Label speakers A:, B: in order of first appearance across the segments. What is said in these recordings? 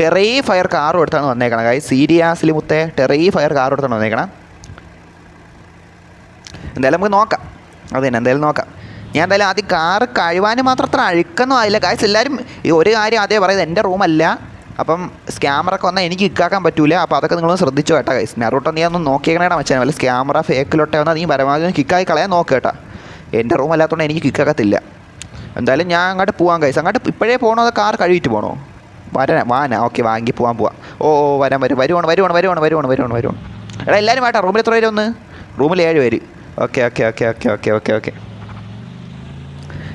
A: ടെറേ fire കാറും എടുത്താണ് വന്നേക്കണം. കാര്യം സീരിയാസിൽ മുത്തേ ടെറൈ ഫയർ കാറും എടുത്താണ് വന്നേക്കണം. എന്തായാലും നമുക്ക് നോക്കാം. അത് തന്നെ എന്തായാലും നോക്കാം. ഞാൻ എന്തായാലും ആദ്യം കാറ് കഴിവാൻ മാത്രം അത്ര അഴുക്കൊന്നും ആയില്ല. കാശ് എല്ലാവരും ഈ ഒരു കാര്യം അതേ പറയുന്നത് എന്റെ റൂമല്ല അപ്പം സ്കാമറൊക്കെ വന്നാൽ എനിക്ക് ഇക്കാക്കാൻ പറ്റൂല. അപ്പോൾ അതൊക്കെ നിങ്ങളൊന്ന് ശ്രദ്ധിച്ചു കേട്ടോ കൈസ് നെറൂട്ടോ നീ ഒന്ന് നോക്കിയേക്കണേടാ മച്ചാൻ വല്ല സ്കാമറ ഫേക്കിലോട്ടെ വന്നാൽ നീ പരമാവധി കിക്കായി കളയാൻ നോക്കുക കേട്ടോ. എന്റെ റൂം അല്ലാത്തതുകൊണ്ട് എനിക്ക് കിക്കാക്കത്തില്ല എന്തായാലും ഞാൻ അങ്ങോട്ട് പോകാൻ കൈസ് അങ്ങോട്ട് ഇപ്പോഴേ പോകണോ അതോ കാർ കഴുകിയിട്ട് പോകണോ വരാൻ വാനാ. ഓക്കെ വാങ്ങി പോകാൻ പോവാം. ഓ ഓ വരാൻ വരും. വരുവാണ് വരുവാണ് വരുവാണ് വരുവാണ് വരുവാണ് വരുവാണ്. എടാ എല്ലാവരും വേട്ടാ റൂമിൽ എത്ര പേര് ഒന്ന് റൂമിൽ ഏഴ് പേര്. Okay okay okay okay okay okay okay.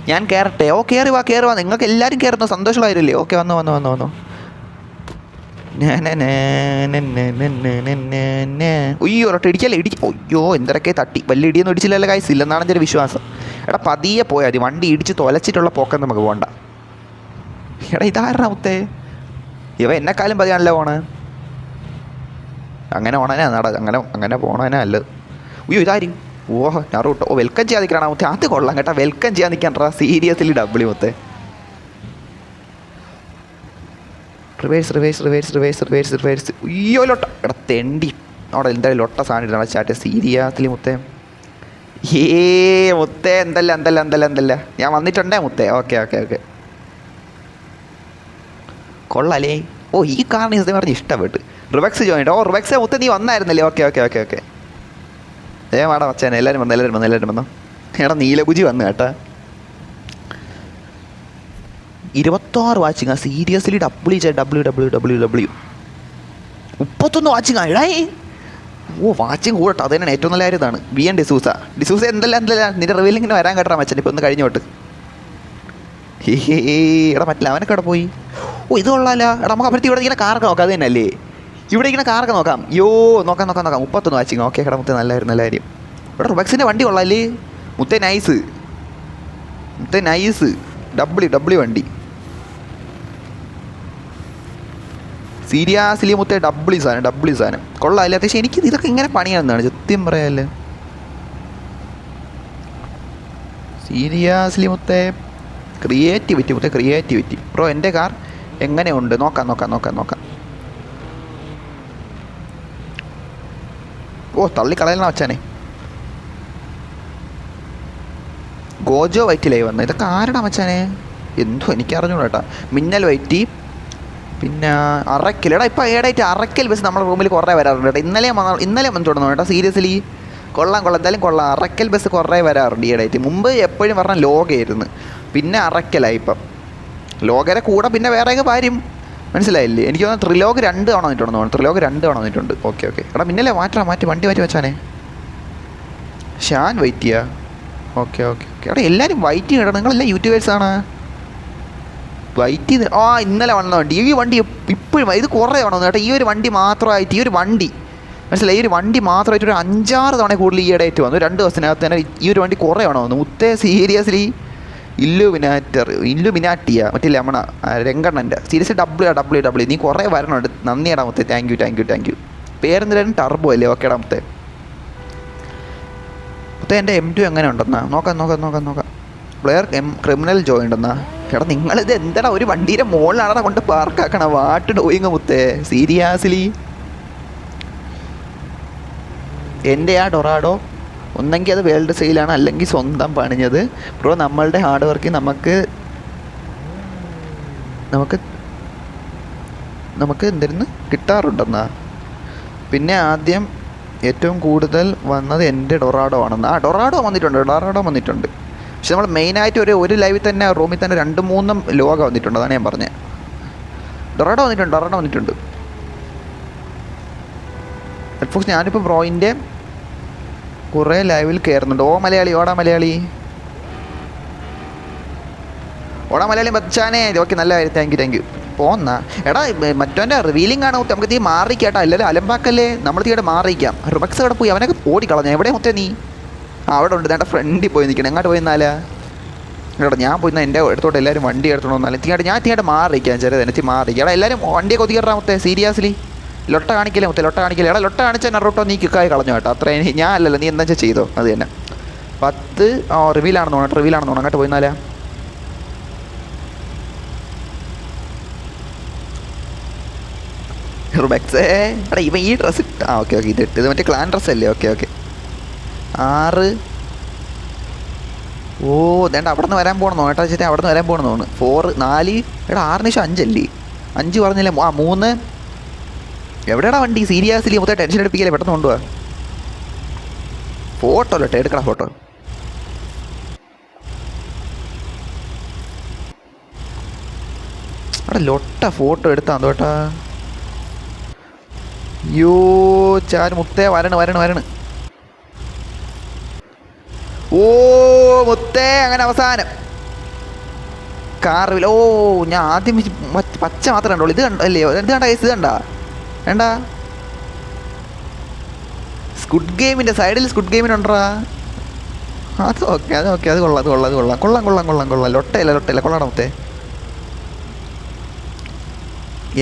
A: ഞാൻ കയറട്ടെ ഓ കയറി വാ കയറി വാ. നിങ്ങൾക്ക് എല്ലാവരും കയറുന്നു സന്തോഷമായിരുന്നില്ലേ ഓക്കെ വന്നു വന്നു വന്നു വന്നു. ഉയ്യോ ഒരൊട്ട് ഇടിക്കല്ലേ? ഇടി അയ്യോ എന്തൊക്കെ തട്ടി. വലിയ ഇടിയൊന്നും ഇടിച്ചില്ലല്ലോ കായ്സ് ഇല്ലെന്നാണ് എന്റെ ഒരു വിശ്വാസം. എടാ പതിയെ പോയാൽ മതി. വണ്ടി ഇടിച്ച് തൊലച്ചിട്ടുള്ള പോക്കം നമുക്ക് പോകണ്ട എടാ ഇതാരണ മുത്തേ? ഇവ എന്നെക്കാലും പതിയാണല്ലോ പോണേ? അങ്ങനെ ഓണനാ നട അങ്ങനെ അങ്ങനെ പോണേനാ അല്ല ഉയ്യോ ഇതാരും? ഓഹോ നറൂട്ടോ. ഓ വെൽക്കം ചെയ്യാൻ നിൽക്കണം മുത്തേ. അത് കൊള്ളാം കേട്ടോ വെൽക്കം ചെയ്യാൻ നിൽക്കണ്ടാ സീരിയസ്ലി ഡബ്ല്യു മുത്തേ. Reverse reverse reverse reverse reverse reverse ഉയ്യോ ലൊട്ട. എടാ തെണ്ടി. അവിടെ എന്തായാലും ലൊട്ട സാധനം ഇടണം ചാറ്റ് സീരിയസ്ലി മുത്തേ. ഏ മുത്തേ എന്തല്ല എന്തല്ല എന്തല്ല എന്തല്ല. ഞാൻ വന്നിട്ടുണ്ടേ മുത്തേ. ഓക്കെ ഓക്കെ ഓക്കെ കൊള്ളാലേ. ഓ ഈ കാറിന് സത്യം പറഞ്ഞ് ഇഷ്ടപ്പെട്ട്. റിവക്സ് ജോയിൻ ഓ റിവക്സ് മുത്തേ നീ വന്നായിരുന്നല്ലേ? Okay okay okay okay. ഏ മാടാ വച്ചാനെ എല്ലാവരും വന്നു എല്ലാവരും വന്നു എല്ലാവരും വന്നു. എടാ നീലകുജി വന്നു കേട്ടാ. ഇരുപത്താറ് വാച്ചിങ് ആ. സീരിയസ്ലി ഡബ്ല്യു ചെ ഡബ്ല്യു ഡബ്ല്യു ഡബ്ല്യു ഡബ്ല്യു മുപ്പത്തൊന്ന് വാച്ചിങ് എടായി ഓ വാച്ചിങ് കൂടട്ടോ അത് തന്നെയാണ് ഏറ്റവും നല്ല കാര്യം ഇതാണ്. V N D'Souza. ഡിസൂസ എന്തെല്ലാം എന്തെല്ലാം. നിന്റെ റിവീലിങ്ങനെ വരാൻ കേട്ടാ മച്ചൻ ഇപ്പം ഒന്ന് കഴിഞ്ഞോട്ട്. ഹേ ഹേ എടാ പറ്റില്ല. അവനൊക്കെ അവിടെ പോയി? ഓ ഇത് കൊള്ളാല. എടാ നമുക്ക് അപ്പുറത്ത് ഇവിടെ ഇങ്ങനെ കാറൊക്കെ നോക്കാം. അത് തന്നെയല്ലേ? ഇവിടെ ഇങ്ങനെ കാറൊക്കെ നോക്കാം. യോ നോക്കാം നോക്കാം നോക്കാം. മുപ്പത്തൊന്ന് വാച്ചിങ് ഓക്കെ എടാ മുത്തേ നല്ലായിരുന്നു എല്ലാവരും ഇവിടെ റുബക്സിന്റെ വണ്ടി കൊള്ളാല്ലേ? മുത്തേ നൈസ് മുത്തേ നൈസ് ഡബ്ല്യു ഡബ്ല്യു വണ്ടി. സീരിയസ്ലി മുത്തേ ഡബ്ല്യു സാധനം ഡബ്ല്യു സാധനം. കൊള്ളാല്ലേ? അത്യാവശ്യം എനിക്ക് ഇതൊക്കെ ഇങ്ങനെ പണിയാണെന്നാണ് സത്യം പറയാല്ലേ സീരിയസ്ലി മുത്തേ ക്രിയേറ്റിവിറ്റി മുത്തേ ക്രിയേറ്റിവിറ്റി ബ്രോ എന്റെ കാർ എങ്ങനെയുണ്ട്? നോക്കാം നോക്കാം നോക്കാം നോക്കാം. ഓ തള്ളിക്കളയലാണ് അച്ഛനെ. ഗോജോ വൈറ്റിലായി വന്നത് ഇതൊക്കെ ആരുടെ മച്ചാനെ എന്തോ എനിക്ക് അറിഞ്ഞൂടാ കേട്ടാ. മിന്നൽ വൈറ്റി. പിന്നെ അറക്കൽ എടാ ഇപ്പോൾ ഏടായിട്ട് അറക്കൽ ബസ് നമ്മുടെ റൂമിൽ കുറേ വരാറുണ്ട് കേട്ടോ. ഇന്നലെ ഇന്നലെ വന്നു തുടങ്ങുന്നു കേട്ടോ സീരിയസ്ലി കൊള്ളാം കൊള്ളാം. എന്തായാലും കൊള്ളാം. അറക്കൽ ബസ് കുറേ വരാറുണ്ട് ഈയിടെയായിട്ട് മുമ്പ് എപ്പോഴും പറഞ്ഞാൽ ലോകയായിരുന്നു പിന്നെ അറക്കലായി ഇപ്പം. ലോകരെ കൂടെ പിന്നെ വേറെയൊക്കെ കാര്യം മനസ്സിലായില്ലേ? എനിക്ക് തോന്നുന്നു ത്രിലോക് രണ്ട് തവണ വന്നിട്ടുണ്ടെന്ന് തോന്നുന്നു. ത്രിലോക് രണ്ട് തവണ വന്നിട്ടുണ്ട്. Okay okay. എടാ പിന്നല്ലേ മാറ്റാ മാറ്റി. വണ്ടി മാറ്റി വെച്ചാനേ. ഷാൻ വെയിറ്റ് ചെയ്യാ. Okay okay okay. എടാ എല്ലാവരും വൈറ്റ് ചെയ്യണം നിങ്ങളെല്ലാം യൂട്യൂബേഴ്സാണ് വൈറ്റ് ചെയ്ത് ആ ഇന്നലെ വന്ന വണ്ടി. ഈ വണ്ടി ഇപ്പോഴും ഇത് കുറേ വേണം കേട്ടോ. ഈ ഒരു വണ്ടി മാത്രമായിട്ട് ഈ ഒരു വണ്ടി. മനസ്സിലായി? ഈ ഒരു വണ്ടി മാത്രമായിട്ട് ഒരു അഞ്ചാറ് തവണ കൂടുതൽ ഈ ഇടയായിട്ട് വന്നു. രണ്ട് ദിവസത്തിനകത്ത് തന്നെ ഈ ഒരു വണ്ടി കുറേ വേണം വന്നു. മുത്തേ സീരിയസ്ലി ഇല്ലുമിനാറ്റർ ഇല്ലുമിനാട്ടിയ മറ്റേ ലമണ രംഗണ്ണന്റെ. സീരിയസ് ഡബ്ല്യു ഡബ്ല്യു ഡബ്ല്യു നീ കുറേ വരണുണ്ട്. നന്ദിയടാ മൊത്തം. Thank you thank you thank you പേരെന്തായാലും Turbo അല്ലേ? ഓക്കേടാ മുത്തേ. മൊത്തം എന്റെ എം ടു എങ്ങനെ ഉണ്ടെന്നാ? നോക്കാം നോക്കാം നോക്കാം നോക്കാം. പ്ലെയർ എം ക്രിമിനൽ ജോയിൻ ഉണ്ടെന്നാ? എടാ നിങ്ങളിത് എന്താടാ? ഒരു വണ്ടിയുടെ മുകളിലാണ് കൊണ്ട് പാർക്കാക്കണ വാട്ട് ഡോയിങ് മുത്തേ. സീരിയസ്ലി എന്റെ ആ ഡൊറാഡോ ഒന്നെങ്കിൽ അത് വേൾഡ് സെയിലാണ് അല്ലെങ്കിൽ സ്വന്തം പണിഞ്ഞത്. ബ്രോ നമ്മളുടെ ഹാർഡ് വർക്ക് നമുക്ക് നമുക്ക് നമുക്ക് എന്തിരുന്ന്? കിട്ടാറുണ്ടെന്നാ. പിന്നെ ആദ്യം ഏറ്റവും കൂടുതൽ വന്നത് എന്റെ ഡൊറാഡോ ആണെന്ന്. ആ ഡൊറാഡോ വന്നിട്ടുണ്ട് ഡൊറാഡോ വന്നിട്ടുണ്ട്. പക്ഷെ നമ്മൾ മെയിനായിട്ട് ഒരു ഒരു ലൈവിൽ തന്നെ റൂമിൽ തന്നെ രണ്ട് മൂന്നും ലോക വന്നിട്ടുണ്ട് അതാണ് ഞാൻ പറഞ്ഞത് ഡൊറാഡോ വന്നിട്ടുണ്ട് ഡൊറാഡോ വന്നിട്ടുണ്ട്. ഹെഡ്ഫോക്സ് ഞാനിപ്പോൾ ബ്രോയിന്റെ കുറേ ലൈവിൽ കയറുന്നുണ്ട് ഓ മലയാളി ഓടാ മലയാളി. ഓടാ മലയാളി മച്ചാനേ ഓക്കെ നല്ല കാര്യം. താങ്ക് യു താങ്ക് യു പോന്ന എടാ മറ്റവന്റെ റിവീലിംഗ് ആണ്. നമുക്ക് തീ മാറിക്കേട്ടാ. എല്ലാവരും അലമ്പാക്കല്ലേ. നമ്മൾ തീയുടെ മാറിക്കാം റിബക്സ് അവിടെ പോയി. അവനൊക്കെ ഓടിക്കളഞ്ഞു എവിടെ മുത്തേ നീ? അവിടെ ഉണ്ട്. നേട്ട ഫ്രണ്ടിൽ പോയി നിൽക്കണം. എങ്ങോട്ട് പോയി എന്നാലാ എടാ ഞാൻ പോയി എന്നാൽ എന്റെ അടുത്തോട്ട് എല്ലാവരും വണ്ടി എടുത്തോണ്ട് വന്നാലും തീയായിട്ട് ഞാൻ തീയായിട്ട് മാറിക്കാം ചെറിയ തീ മാറിക്കാം എടാ എല്ലാവരും വണ്ടിയൊക്കെ ഒതുക്കിടാ മുത്തേ. സീരിയസ്ലി ലൊട്ട കാണിക്കില്ല മുത്തേ ലൊട്ട കാണിക്കില്ല? എടാ ലൊട്ട കാണിച്ച നറോട്ടോ നീ കിക്കായി കളഞ്ഞു കേട്ടോ. അത്ര ഞാൻ അല്ലല്ലോ നീ എന്താ ചെയ്തോ? അത് തന്നെ. പത്ത് ആ റിവീലാണെന്ന് തോന്നണം റിവീലാണെന്ന് തോന്നണം. അങ്ങോട്ട് പോയി റുബെക്സേ എടാ ഇവൻ ഈ ഡ്രസ്സ് ആ ഓക്കെ ഓക്കെ ഇത് ഇത് മറ്റേ ക്ലാൻ ഡ്രസ്സ് അല്ലേ ഓക്കെ ഓക്കെ. ആറ്. ഓ ദേണ്ട അവിടെ നിന്ന് വരാൻ പോകണമെന്നോ ഏട്ടാ ചേട്ടാ അവിടെ നിന്ന് വരാൻ പോകണമെന്ന് തോന്നുന്നു ഫോർ നാല്. എടാ ആറിന് ശേഷം അഞ്ചല്ലേ? അഞ്ച് പറഞ്ഞില്ലേ? ആ മൂന്ന്. എവിടെയാടാ വണ്ടി? സീരിയസ്ലി മൊത്തം ടെൻഷൻ എടുപ്പിക്കല്ലേ? പെട്ടെന്ന് കൊണ്ടുപോവാ ഫോട്ടോ അല്ലേ എടുക്കണ ഫോട്ടോ. അവിടെ ലൊട്ട ഫോട്ടോ എടുത്താ തോട്ടാ യോ ചാൻ മുത്തേ വരണ് വരണ് വരണ്. ഓ മുത്തേ അങ്ങനെ അവസാനം. കാറിൽ ഓ ഞാൻ ആദ്യം പച്ച മാത്രമേ കണ്ടുള്ളൂ. ഇത് കണ്ടോ അല്ലേ ഇത് കണ്ട ഇത് കണ്ട? വേണ്ട. സ്കുഡ് ഗെയിമിന്റെ സൈഡിൽ സ്കുഡ് ഗെയിമിനുണ്ടാ അത് ഓക്കെ അത് ഓക്കെ അത് കൊള്ളാം അത് കൊള്ളാം അത് കൊള്ളാം. കൊള്ളാം കൊള്ളാം കൊള്ളാം കൊള്ളാം. ലൊട്ടയില്ല ലൊട്ടയില്ല. കൊള്ളാം മുത്തേ.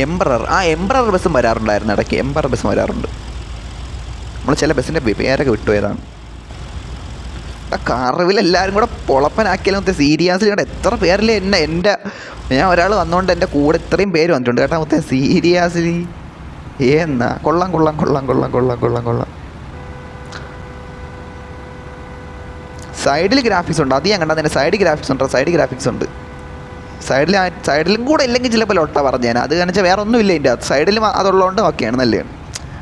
A: എംബ്രർ ആ എംബ്രർ ബസ്സും വരാറുണ്ടായിരുന്നു. ഇടയ്ക്ക് എംബ്രർ ബസ്സും വരാറുണ്ട്. നമ്മൾ ചില ബസ്സിന്റെ പേരൊക്കെ വിട്ടുപോയതാണ് ആ കറവിലെല്ലാവരും കൂടെ പൊളപ്പനാക്കിയാലും മൊത്തം സീരിയസ്ലി കൂടെ എത്ര പേരിൽ എന്നെ എന്റെ ഞാൻ ഒരാൾ വന്നുകൊണ്ട് എന്റെ കൂടെ ഇത്രയും പേര് വന്നിട്ടുണ്ട്. കേട്ടോ മൊത്തം സീരിയസ്ലി ഏന്നാ? കൊള്ളാം കൊള്ളാം കൊള്ളാം കൊള്ളാം കൊള്ളാം കൊള്ളാം കൊള്ളാം. സൈഡിൽ ഗ്രാഫിക്സ് ഉണ്ട്. അത് ഞാൻ കണ്ടാൽ തന്നെ സൈഡ് ഗ്രാഫിക്സ് ഉണ്ട്? സൈഡ് ഗ്രാഫിക്സ് ഉണ്ട്. സൈഡിൽ സൈഡിലും കൂടെ ഇല്ലെങ്കിൽ ചിലപ്പോൾ ലൊട്ട ഞാൻ അത് കാണിച്ചാൽ വേറെ ഒന്നുമില്ല ഇതിന്റെ അകത്ത്. സൈഡിലും അതുള്ളതുകൊണ്ട് ഓക്കെയാണ് നല്ലതാണ്.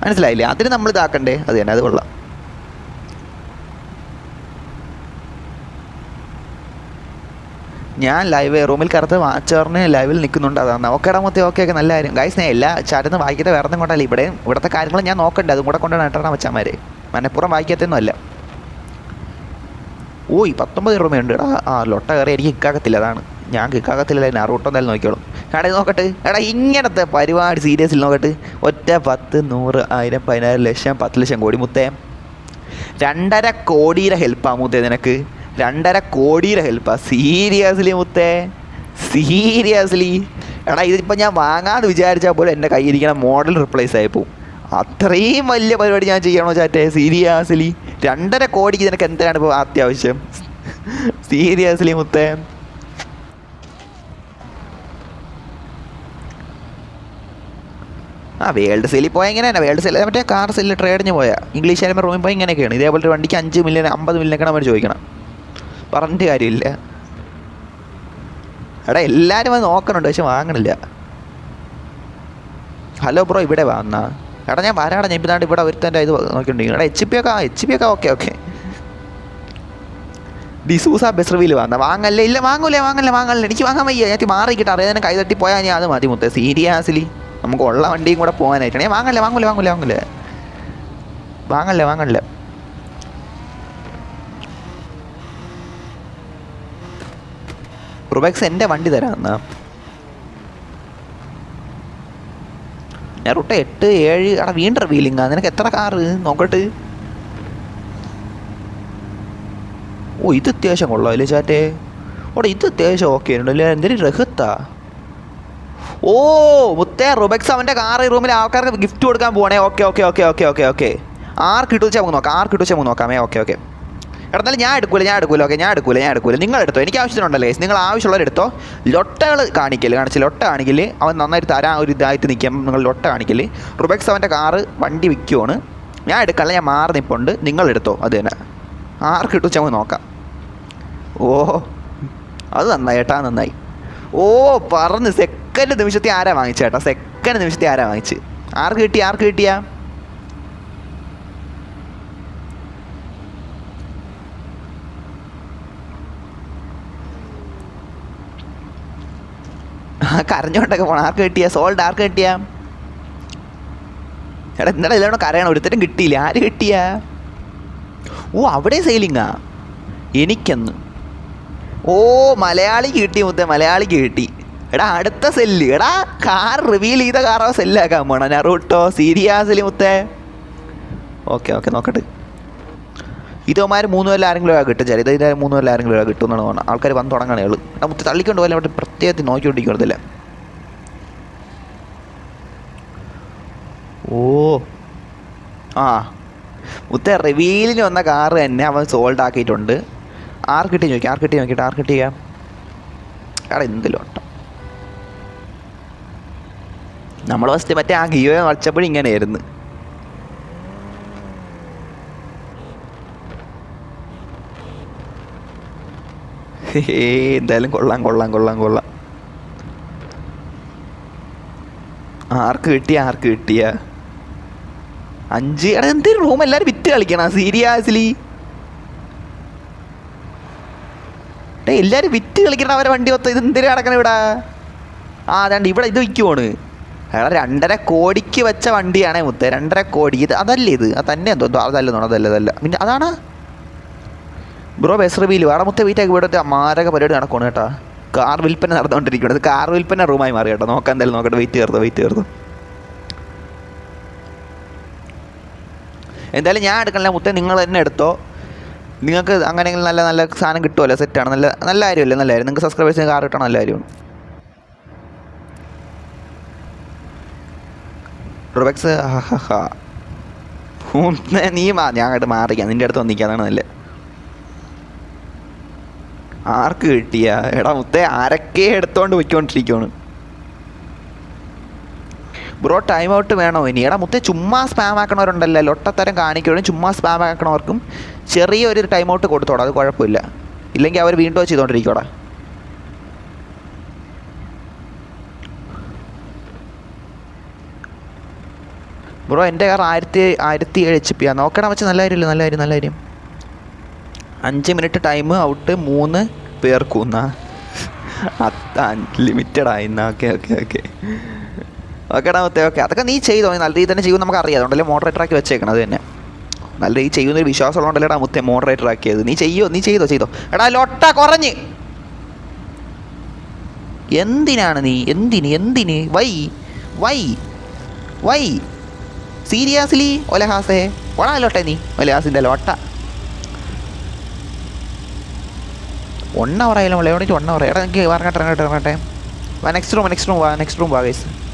A: മനസ്സിലായില്ലേ? അതിന് നമ്മൾ ഇതാക്കണ്ടേ? അത് തന്നെ അത് കൊള്ളാം. ഞാൻ ലൈവ് റൂമിൽ കറുത്ത് വാച്ചറിന് ലൈവിൽ നിൽക്കുന്നുണ്ട്. അതാണ് ഓക്കേടാ മൊത്തം ഓക്കെ ഒക്കെ നല്ല കാര്യം. ഗൈസ് ഞാൻ എല്ലാ ചാറ്റുന്ന വായിക്കാത്ത വേറെ ഒന്നും കൊണ്ടല്ല. ഇവിടെ ഇവിടുത്തെ കാര്യങ്ങൾ ഞാൻ നോക്കണ്ടേ. അതും കൂടെ കൊണ്ടാണ് ഇട്ടണ മച്ചാമാരെ മനപ്പുറം വായിക്കാത്തൊന്നും അല്ല. ഓ ഈ പത്തൊമ്പത് റൂമേ എടാ ആ ലൊട്ട കയറി എനിക്ക് കിക്കാകത്തില്ല അതാണ്. ഞാൻ കിക്കാകത്തില്ല നാറൂട്ടോ എന്തായാലും നോക്കിയോളും ഇത് നോക്കട്ടെ. എടാ ഇങ്ങനത്തെ പരിപാടി സീരിയസിൽ നോക്കട്ടെ. ഒറ്റ പത്ത് നൂറ് ആയിരം പതിനായിരം ലക്ഷം പത്ത് ലക്ഷം കോടി മുത്തേ. രണ്ടര കോടിയുടെ ഹെൽപ്പാ മുത്തേ നിനക്ക്. രണ്ടര കോടിയുടെ ഹെൽപ്പാ സീരിയസ്ലി മുത്തേ? സീരിയസ്ലി എടാ ഇതിപ്പോൾ ഞാൻ വാങ്ങാന്ന് വിചാരിച്ചാൽ പോലും എന്റെ കയ്യിരിക്കണ മോഡൽ റിപ്ലേസ് ആയി പോവും. അത്രയും വലിയ പരിപാടി ഞാൻ ചെയ്യണോ ചാറ്റേ? സീരിയസ്ലി രണ്ടര കോടിക്ക് നിനക്ക് എന്തിനാണ് ഇപ്പോൾ അത്യാവശ്യം? സീരിയസ്ലി മുത്തേ? ആ വേൾഡ് സെല്ലിൽ പോയാൽ ഇങ്ങനെയാണ് വേൾഡ് സെല്ലിൽ മറ്റേ കാർ സെല്ലിൽ ട്രേഡിന് പോയാൽ ഇംഗ്ലീഷ് ആയാലും റൂമിൽ പോയി ഇങ്ങനെയൊക്കെയാണ്. ഇതേപോലെ ഒരു വണ്ടിക്ക് അഞ്ച് മില്യൺ അമ്പത് മില്യണൊക്കെ നമ്മൾ ചോദിക്കണം. പറഞ്ഞിട്ട് കാര്യമില്ല. എടാ എല്ലാവരും അത് നോക്കണുണ്ട് പക്ഷെ വാങ്ങണില്ല. ഹലോ ബ്രോ ഇവിടെ വന്ന എടാ ഞാൻ വരാടാ ഞാൻ ഇപ്പം ഇവിടെ ഒരുത്തന്റെ ഇത് നോക്കിയിട്ടുണ്ടെങ്കിൽ എടാ എച്ച് പി ഒക്കെ എച്ച് പി ഒക്കെ ഓക്കെ ഓക്കെ ഡിസൂസ ബസ് റിവ്യൂൽ വന്ന വാങ്ങല്ലേ ഇല്ല വാങ്ങൂലേ വാങ്ങല്ലേ വാങ്ങല്ലേ. എനിക്ക് വാങ്ങാൻ വയ്യ. ഞാൻ മാറിക്കിട്ട് അറിയാതെ കൈ തട്ടി പോയാൽ ഞാൻ അത് മതി മുത്തേ. സീരിയസ്ലി നമുക്ക് ഉള്ള വണ്ടിയും കൂടെ പോകാനായിട്ടാണ്. ഞാൻ വാങ്ങല്ലേ വാങ്ങൂലേ വാങ്ങൂലേ വാങ്ങൂലേ. വാങ്ങല്ലേ വാങ്ങല്ലേ. റുബെക്സ് എന്റെ വണ്ടി തരാം എന്നാ. ഞാൻ റൂട്ട് എട്ട് ഏഴ് അവിടെ വീണ്ടും റിവീലിംഗാ നിനക്ക് എത്ര കാറ് നോക്കട്ട്. ഓ ഇത് അത്യാവശ്യം കൊള്ളാം അല്ലേ ചാറ്റേ? ഓടെ ഇത് അത്യാവശ്യം ഓക്കെ ഉണ്ടല്ലേ എന്തിനു രഹത്താ ഓ മുത്തേ റുബെക്സ് അവന്റെ കാർ ഈ റൂമിൽ ആൾക്കാർക്ക് ഗിഫ്റ്റ് കൊടുക്കാൻ പോകണേ okay okay okay okay okay okay ആർക്ക് ഇട്ടു വെച്ചാൽ നമുക്ക് നോക്കാം. ആർക്ക് ഇട്ടു വെച്ചാൽ നമുക്ക് നോക്കാമേ? ഓക്കെ ഓക്കെ എടാ ഞാൻ എടുക്കൂല ഞാൻ എടുക്കൂല ഓക്കെ ഞാൻ എടുക്കൂല ഞാൻ എടുക്കൂല. നിങ്ങൾ എടുത്തോ എനിക്ക് ആവശ്യത്തിനുണ്ടല്ലോ ഗൈസ് നിങ്ങൾ ആവശ്യമുള്ളവർ എടുത്തോ. ലൊട്ടകൾ കാണിക്കൽ കാണിച്ച് ലൊട്ട കാണിക്കൽ. അവൻ നന്നായിട്ട് തരാൻ ഒരു ഇതായിട്ട് നിൽക്കുമ്പോൾ നിങ്ങൾ ലൊട്ട കാണിക്കൽ. റുബെക്സ് അവന്റെ കാറ് വണ്ടി വിൽക്കുവാണ് ഞാൻ എടുക്കല്ല ഞാൻ മാറി നിൽപ്പുണ്ട് നിങ്ങൾ എടുത്തോ അത് തന്നെ. ആർക്ക് ഇട്ടു നമുക്ക് നോക്കാം. ഓ അത് നന്നായി ഏട്ടാ നന്നായി. ഓ പറഞ്ഞ് സെക്കൻഡ് നിമിഷത്തിൽ ആരാ വാങ്ങിച്ചേട്ടാ സെക്കൻഡ് നിമിഷത്തിൽ ആരാ വാങ്ങിച്ച്? ആർക്ക് കിട്ടി ആർക്ക് കിട്ടിയാ ആ കരഞ്ഞോണ്ടൊക്കെ പോകണം ആർക്ക് കിട്ടിയ? സോൾഡ് ആർക്ക് കിട്ടിയ? എടാ ഇന്നലെ എല്ലാവരും കരയണം ഒരുത്തരും കിട്ടിയില്ല. ആര് കിട്ടിയ? ഓ അവിടെ സെയിലിങ്ങാ എനിക്കെന്ന്. ഓ മലയാളിക്ക് കിട്ടി മുത്തേ മലയാളിക്ക് കിട്ടി. എടാ അടുത്ത സെല്ല് എടാ കാർ റിവീൽ ചെയ്ത കാറോ സെല്ലാക്കാൻ പോണം. നറൂട്ടോ സീരിയാസിൽ മുത്തേ. ഓക്കെ ഓക്കെ നോക്കട്ടെ. ഇതോമാർ മൂന്ന് കൊല്ലം ആരെങ്കിലും ഒരാൾ കിട്ടും ചില ഇതിന്റെ മൂന്ന് കൊല്ലം ആരെങ്കിലും ഒരാൾ കിട്ടും എന്നാണ് തോന്നുന്നത്. ആൾക്കാർ വന്ന് തുടങ്ങണേ ഉള്ളൂ. മുത്ത് തള്ളിക്കൊണ്ട് പോലെ അവിടെ പ്രത്യേകത്തിൽ നോക്കിക്കൊണ്ടിരിക്കണതില്ല ഓ. ആ. മുത്ത റിവീലിന് വന്ന കാറ് തന്നെ അവൻ സോൾഡ് ആക്കിയിട്ടുണ്ട്. ആർ കിട്ടി നോക്കി ആർ കിട്ടി നോക്കിയിട്ട് ആർ കിട്ടിയാ? അവിടെ എന്തെങ്കിലും ഉണ്ടോ നമ്മൾ ഫസ്റ്റ് മറ്റേ ആ ഗിയോ വച്ചപ്പോഴും ഇങ്ങനെയായിരുന്നു. ഏ എന്തായാലും കൊള്ളാം കൊള്ളാം കൊള്ളാം കൊള്ളാം. ആർക്ക് കിട്ടിയ ആർക്ക് കിട്ടിയ? അഞ്ച്. എടാ എന്തൊരു റൂം എല്ലാവരും വിറ്റ് കളിക്കണം. സീരിയസ്ലി ഡേ എല്ലാവരും വിറ്റ് കളിക്കണം അവരെ വണ്ടി മൊത്തം ഇത് എന്തിനാ കിടക്കണം ഇവിടെ? ആ അതാണ്ട് ഇവിടെ ഇത് വിൽക്കുവാണ് എടാ രണ്ടര കോടിക്ക് വെച്ച വണ്ടിയാണേ മുത്ത. രണ്ടര കോടി. ഇത് അതല്ലേ ഇത്? അത് തന്നെ എന്തോ. എന്തോ അതല്ല തോന്നുന്നു. അതല്ല അതല്ല. പിന്നെ അതാണ്? ബ്രോ ബസ് റിവീൽ വേറെ മുത്ത വീട്ടൊക്കെ വീടൊക്കെ മാരക പരിപാടി നടക്കണം കേട്ടോ. കാർ വിൽപ്പന നടന്നുകൊണ്ടിരിക്കുന്നത് കാർ വിൽപ്പന റൂമായി മാറി കേട്ടോ. നോക്കാൻ എന്തായാലും. നോക്കട്ടെ വെയിറ്റ് ചേർത്തോ വെയിറ്റ് ചേർത്തോ എന്തായാലും ഞാൻ എടുക്കണില്ല. മുത്തേ നിങ്ങൾ തന്നെ എടുത്തോ. നിങ്ങൾക്ക് അങ്ങനെയെങ്കിലും നല്ല നല്ല സാധനം കിട്ടുമല്ലോ സെറ്റാണ് നല്ല നല്ല കാര്യമല്ലേ നല്ല കാര്യം. നിങ്ങൾക്ക് സബ്സ്ക്രൈബേഴ്സ് കാർ കിട്ടണം നല്ല കാര്യമാണ് റൊബക്സ് നീ മാ ഞാൻ അങ്ങോട്ട് മാറിക്കാം. നിന്റെ അടുത്ത് വന്നിരിക്കാന്നാണ് നല്ല. ആർക്ക് കിട്ടിയ? എടാ മുത്തേ ആരൊക്കെ എടുത്തോണ്ട് പോയിക്കൊണ്ടിരിക്കുകയാണ് ബ്രോ ടൈം ഔട്ട് വേണോ? ഇനി എടാ മുത്തേ ചുമ്മാ സ്പാം ആക്കണവരുണ്ടല്ലോ. ലൊട്ടത്തരം കാണിക്കുകയും ചുമ്മാ സ്പാം ആക്കണവർക്കും ചെറിയൊരു ടൈം ഔട്ട് കൊടുത്തോടാ. അത് കുഴപ്പമില്ല. ഇല്ലെങ്കിൽ അവർ വീണ്ടും ചെയ്തുകൊണ്ടിരിക്കോടാ ബ്രോ എന്റെ കാർ ആയിരത്തി ആയിരത്തി ഏഴ് എച്ച് പി ആ. നോക്കണം വെച്ച് നല്ല കാര്യമില്ല? നല്ല കാര്യം നല്ല കാര്യം. അഞ്ച് മിനിറ്റ് ടൈം ഔട്ട് മൂന്ന് പേർക്കൂന്ന അത്ര ആയിരുന്നു ഓക്കെ ഓക്കെ ഓക്കെ. ഓക്കേടാ ഓക്കെ ഓക്കെ. അതൊക്കെ നീ ചെയ്തോ? നല്ല രീതി തന്നെ ചെയ്യുമെന്ന് നമുക്ക് അറിയാം. അതുകൊണ്ടല്ലേ മോഡറേറ്റർ ആക്കി വെച്ചേക്കണം അത് തന്നെ. നല്ല രീതി ചെയ്യുന്നൊരു വിശ്വാസം ഉള്ളതുകൊണ്ടല്ലേ എടാ മുത്തേ മോഡറേറ്റർ ആക്കിയത്. നീ ചെയ്യോ? നീ ചെയ്തോ? ചെയ്തോ. എടാ ലൊട്ട കുറഞ്ഞ്. എന്തിനാണ് നീ? എന്തിന്? എന്തിന്? വൈ. വൈ. വൈ. സീരിയസ്ലി ഒലഹാസേ. ഒടാ ലോട്ടെ നീ. ഒലഹാസിന്റെ ലോട്ട. ഒണ്ണ പറയല്ലോ എവിടെ ഒണ്ണ പറയാം എടാ എനിക്ക് പറഞ്ഞിട്ട് ഇറങ്ങട്ടെ ഇറങ്ങട്ടെ. വാ നെക്സ്റ്റ് റൂം നെക്സ്റ്റ് റൂം വാ നെക്സ്റ്റ് റൂം വാ ഗൈസ്